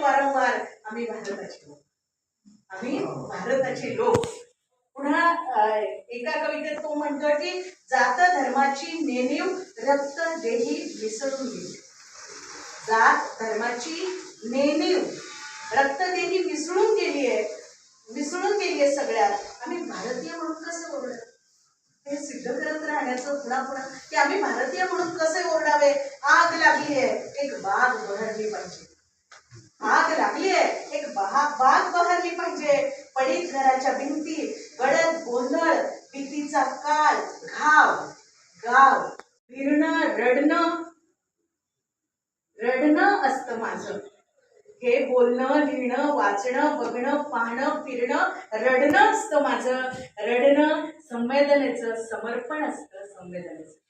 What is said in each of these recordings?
वारंवार आम्ही भारताचे लोक. आम्ही भारताचे लोक. पुन्हा एका कवितेत तो म्हणतो की जात धर्माची नेणीव रक्त देही विसरून गेली. जात धर्माची नेणीव रक्तदेही विसरून गेली आहे. विसरून गेली आहे सगळ्यात. आम्ही भारतीय म्हणून कसे ओरडत हे सिद्ध करत राहण्याचं पुन्हा पुन्हा की आम्ही भारतीय म्हणून कसे ओरडावे? आग लागली आहे. एक बाग ओरडली पाहिजे. आग लागली आहे एक बहा बाग बहरली पाहिजे. पडीत घराच्या भिंती गडद गोंधळ भीतीचा काळ घाव गाव फिरणं रडणं. रडणं असतं माझं. हे बोलणं लिहिणं वाचणं बघणं पाहणं फिरणं रडणं असतं माझं. रडणं संवेदनेचं समर्पण असतं संवेदनेचं.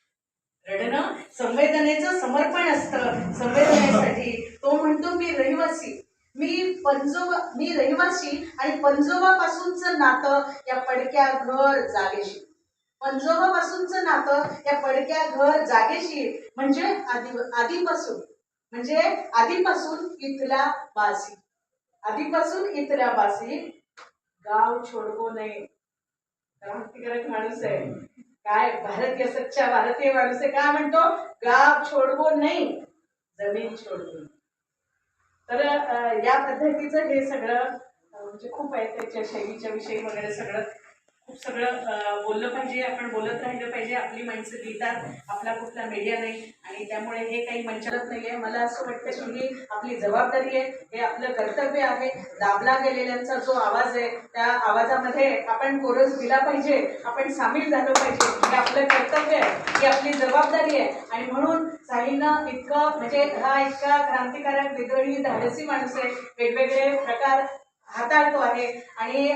रडणं संवेदनेचं समर्पण असतं. संवेदनेसाठी तो म्हणतो मी रहिवासी. मी पंजोबा मी रहिवासी आणि पंजोबापासूनचं नातं या पडक्या घर जागेशी. पंजोबापासूनचं नातं या पडक्या घर जागेशी म्हणजे आधी आधीपासून. म्हणजे आधीपासून इथला बासी. आधीपासून इथला बासी. गाव छोडवू नये. माणूस आहे. काय भारतीय सच्चा भारतीय माणूस आहे. काय म्हणतो? गाव छोडवो नाही जमीन छोडवो तर या पद्धतीचं हे सगळं म्हणजे खूप आहे त्याच्या शैलीच्या विषयी वगैरे सगळं. खूप सगळं बोललं पाहिजे आपण बोलत राहिलं पाहिजे आपली माणसं लिहितात आपला कुठला मीडिया नाही. आणि त्यामुळे हे काही मंचलत नाही आहे मला असं वाटतं की ही आपली जबाबदारी आहे हे आपलं कर्तव्य आहे. दाबला गेलेल्यांचा जो आवाज आहे त्या आवाजामध्ये आपण कोरस दिला पाहिजे आपण सामील झालं पाहिजे. हे आपलं कर्तव्य आहे ही आपली जबाबदारी आहे. आणि म्हणून साईनं इतकं म्हणजे हा इतका क्रांतिकारक विद्रोही धाडसी माणूस आहे. वेगवेगळे प्रकार हाताळतो आहे. आणि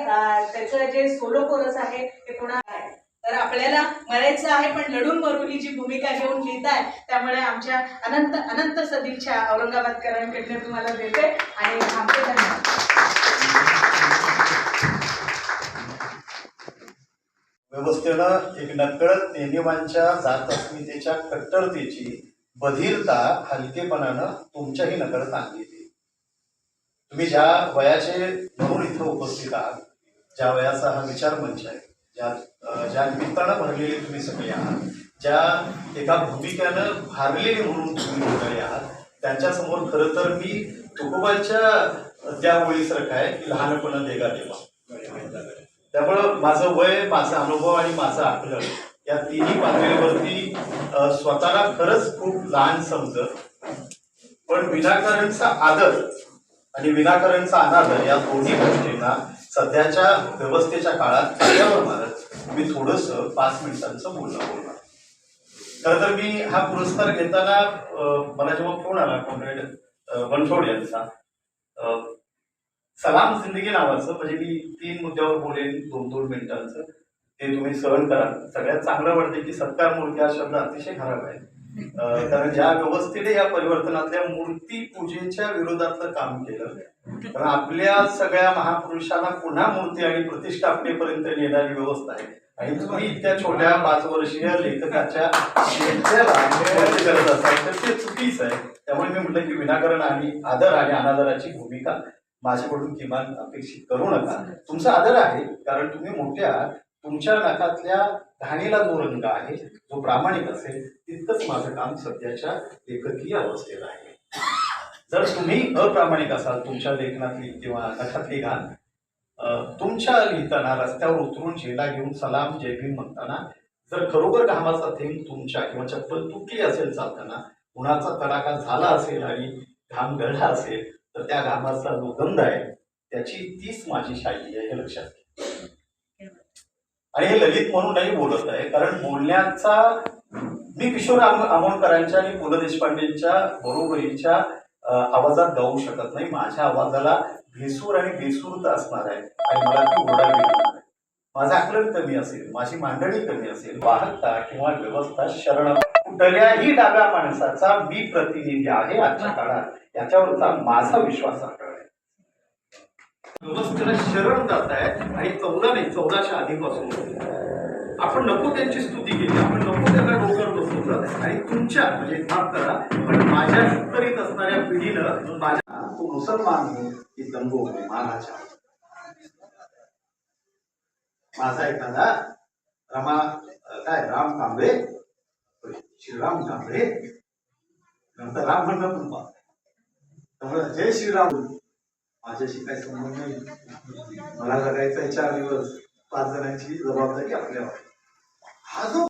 त्याचं जे सोलो कोरस आहे ते पुन्हा आहे. तर आपल्याला मरायचं आहे पण लढून मरू ही जी भूमिका घेऊन लिहित आहे त्यामुळे आमच्या अनंत अनंत सदिच्छा औरंगाबादकरांकडनं तुम्हाला देते आणि आमचे धन्यवाद. व्यवस्थेनं एक नकळत नेहमीवांच्या जात अस्मितेच्या कट्टरतेची बधिरता हलकेपणानं तुमच्याही नकळत आणली तुम्ही ज्या वयाचे म्हणून इथं उपस्थित आहात ज्या वयाचा हा विचार मंच आहे ज्या ज्या निमित्तानं भरलेले तुम्ही सगळे आहात ज्या एका भूमिकेनं भारलेले म्हणून तुम्ही सगळे आहात त्यांच्यासमोर खरं तर मी तुकोबाच्या त्या ओळीसारखं आहे की लहानपणा देगा देवा. त्यामुळं माझं वय माझा अनुभव आणि माझं आकलन या तिन्ही पातळीवरती स्वतःला खरंच खूप लहान समजत. पण विनाकारणचा आदर आणि विनाकारणचा अनादर या दोन्ही गोष्टींना सध्याच्या व्यवस्थेच्या काळात खांद्यावर मारत मी थोडस पाच मिनिटांचं बोलणं बोलणार. खरं तर मी हा पुरस्कार घेताना मला जेव्हा फोन आला कॉम्रेड बनसोड यांचा सलाम जिंदगी नावाचं म्हणजे मी तीन मुद्द्यावर बोलेन दोन दोन मिनिटांचं ते तुम्ही सहन करा. सगळ्यात चांगलं वाटते की सत्कार मूर्ती हा शब्द अतिशय खराब आहे. कारण ज्या व्यवस्थेने या परिवर्तनातल्या मूर्ती पूजेच्या विरोधातलं काम केलं कारण आपल्या सगळ्या महापुरुषांना पुन्हा मूर्ती आणि प्रतिष्ठापनेपर्यंत नेणारी व्यवस्था आहे. आणि तुम्ही इतक्या छोट्या पाच वर्षीय लेखकाच्या करत असाल तर ते चुकीच आहे. त्यामुळे मी म्हटलं की विनाकारण आणि आदर आणि अनादराची भूमिका माझ्याकडून किमान अपेक्षित करू नका. तुमचा आदर आहे कारण तुम्ही मोठ्या आहात तुमच्या नाकातल्या घाणीला जो रंग आहे जो प्रामाणिक असेल तितकंच माझं काम सध्याच्या लेखकीय अवस्थेत आहे. जर तुम्ही अप्रामाणिक असाल तुमच्या लेखनातली किंवा नखातली घाण तुमच्या लिहिताना रस्त्यावर उतरून झेंडा घेऊन सलाम जय भीम म्हणताना जर खरोखर घामाचा थेंब तुमच्या किंवा चप्पल तुटली असेल चालताना उन्हाचा तडाखा झाला असेल आणि घाम गळला असेल तर त्या घामाचा जो गंध आहे त्याची तीच माझी शायरी आहे हे लक्षात घ्या. आणि हे ललित म्हणून नाही बोलत आहे कारण बोलण्याचा मी किशोर आमोणकरांच्या आणि पु ल देशपांडेंच्या बरोबरीच्या आवाजात गाऊ शकत नाही. माझ्या आवाजाला भेसूर आणि बेसूरता असणार आहे आणि मला ती ओरडावी आहे. माझं आकलन कमी असेल माझी मांडणी कमी असेल वाहकता किंवा व्यवस्था शरण कुठल्याही डाव्या माणसाचा मी प्रतिनिधी आहे आजच्या काळात. याच्यावरचा माझा विश्वास आहे नमस्कार शरण जात आहे आणि चौदा नाही चौदाशे आधीपासून. आपण नको त्यांची स्तुती केली आपण नको त्यांना डोकर बसवलं आणि तुमच्या म्हणजे माफ करा पण माझ्या उत्तरीत असणाऱ्या पिढीनं माझ्या तो मुसलमान की दंगो हो मानाच्या माझा एखादा रमा काय राम कांबळे? श्रीराम कांबळे? नंतर राम म्हणणं पण पाहतो. जय श्रीराम. माझ्याशी काही संबंध नाही. मला जगायचा आहे चार दिवस. पाच जणांची जबाबदारी आपल्यावर हा जो